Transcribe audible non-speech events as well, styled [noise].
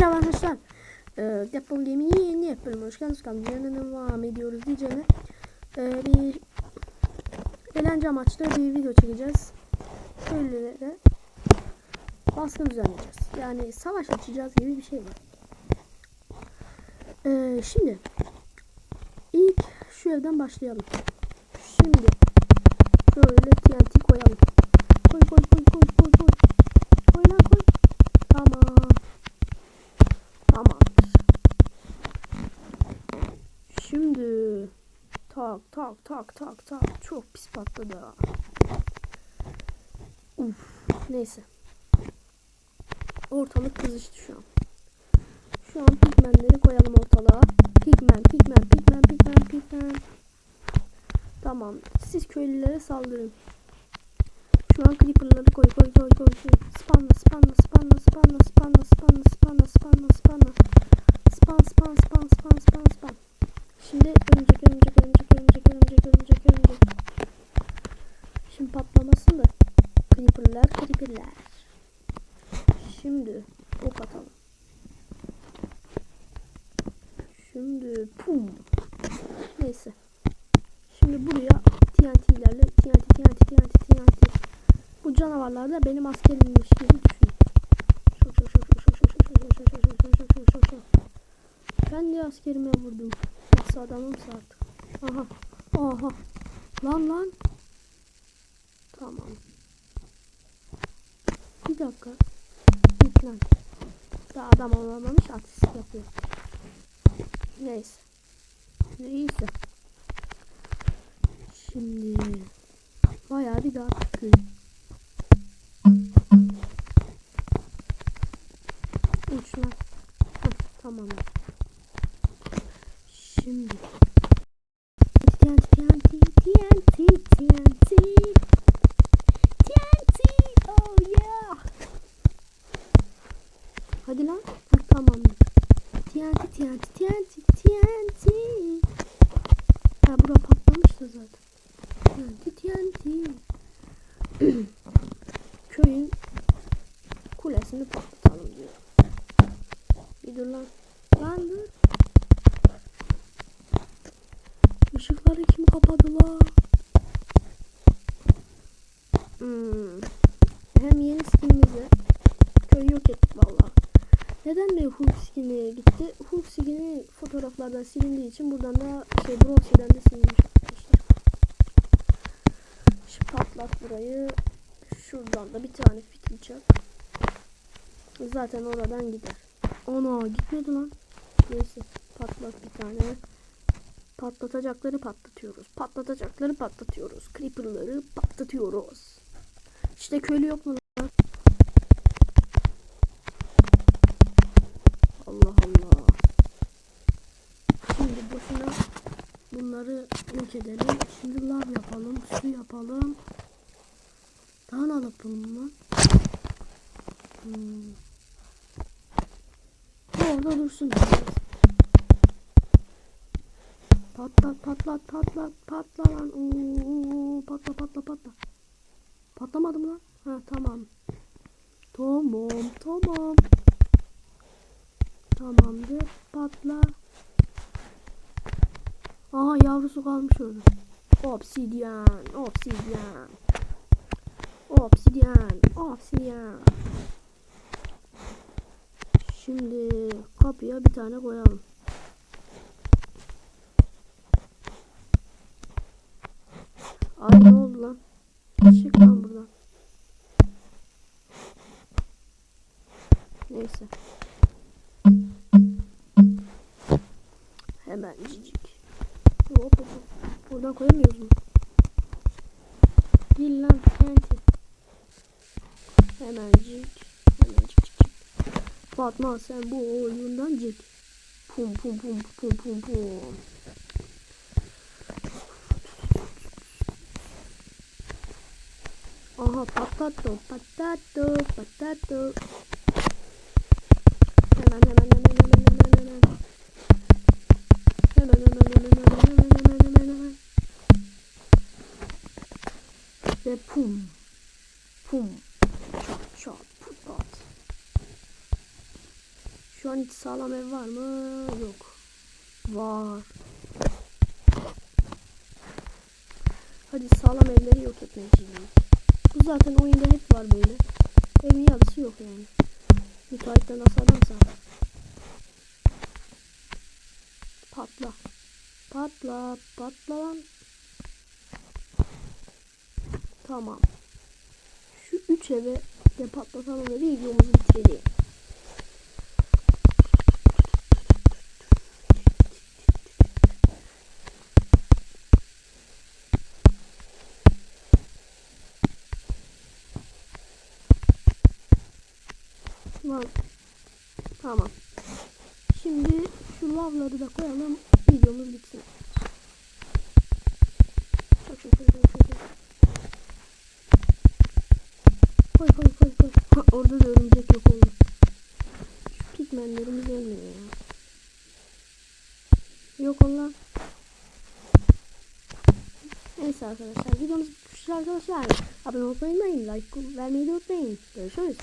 Merhaba arkadaşlar. Ee, Deadpool Game'in yeni bölümüne hoş geldiniz. Kanalıma devam ediyoruz diyeceğine. Ee, bir eğlence amaçlı bir video çekeceğiz. Köylülere baskın düzenleyeceğiz. Yani savaş açacağız gibi bir şey var. Ee, şimdi ilk şu evden başlayalım. Şimdi şöyle TNT koyalım. Koy koy koy koy koy koy. Koy lan koy. Tamam. Tamamdır. Şimdi tak tak tak tak tak çok pis patladı. Uf, neyse. Ortalık kızıştı şu an. Şu an pigmenleri koyalım ortalığa. Pigmen, pigmen, pigmen, pigmen, pigmen. Tamam. Siz köylülere saldırın. Şu an creeper'ları koy koy koy koy. koy. Spanla spanla spanla Teşekkürler. Şimdi ok atalım. Şimdi pum. Neyse. Şimdi buraya TNT'lerle TNT TNT TNT TNT bu canavarlar da benim askerimmiş gibi düşün. Ben de askerime vurdum. Nasıl adamımsa artık. Aha. Aha. Lan lan. Tamam. Dakika. Git lan. Daha adam olamamış artist yapıyor. Neyse. Neyse. Şimdi bayağı bir daha. Uçlar. Heh, tamam. Şimdi TNT TNT TNT TNT TNT oh yeah Hadi lan. Tamam. TNT TNT TNT TNT Ha bura patlamıştı zaten. TNT TNT [clears throat] Köyün kulesini patlatalım diyor. Bir dur lan. Lan dur. Işıkları kim kapadı la? Hmm. Hem yeni skinimizi Neden de Hulk skini gitti? Hulk skini fotoğraflardan silindiği için buradan da şey Bronze'den de silinmiş arkadaşlar. Şimdi patlat burayı. Şuradan da bir tane fitil çak. Zaten oradan gider. Ana gitmedi lan. Neyse patlat bir tane. Patlatacakları patlatıyoruz. Patlatacakları patlatıyoruz. Creeper'ları patlatıyoruz. İşte köylü yok mu lan? Allah Allah. Şimdi boşuna bunları yok edelim. Şimdi lav yapalım. Su yapalım. Daha ne yapalım lan? Hmm. Orada dursun. Patlat patlat patlat patla lan. Oo, patla patla patla. Patlamadım lan. Ha tamam. Tamam tamam. Tamamdır. Patla. Aha yavrusu kalmış orada. Obsidian. Obsidian. Obsidian. Obsidian. Şimdi kapıya bir tane koyalım. Ay ne oldu lan? Çık lan buradan. Neyse. Hemen cicik. Hop hop. Buradan koyamıyoruz mu? Gel lan TNT. Hemen cik. Hemen cik cik cik. Fatma sen bu oyundan cik. Pum pum pum pum pum pum. Aha patato patato patato. Hemen hemen hemen hemen hemen hemen. Hemen hemen hemen hemen hemen hemen hemen hemen. Ve pum. Pum. Çat çat put pat. Şu an hiç sağlam ev var mı? Yok. Var. Hadi sağlam evleri yok etmeyeceğiz. Bu zaten oyunda hep var böyle. Evin yarısı yok yani. Müteahhitten nasıl adamsa. Patla. Patla. Patla lan. Tamam. Şu üç eve de patlatalım ve videomuzu bitirelim. Tamam. Şimdi şu lavları da koyalım. Videomuz bitsin. Çok çok çok çok çok. Koy koy koy koy. Ha, orada da örümcek yok oldu. Şu pigmenlerimiz ölmüyor ya. Yok olan. Neyse arkadaşlar videomuz bitmiştir arkadaşlar. Abone olmayı unutmayın. Like vermeyi de unutmayın. Görüşürüz.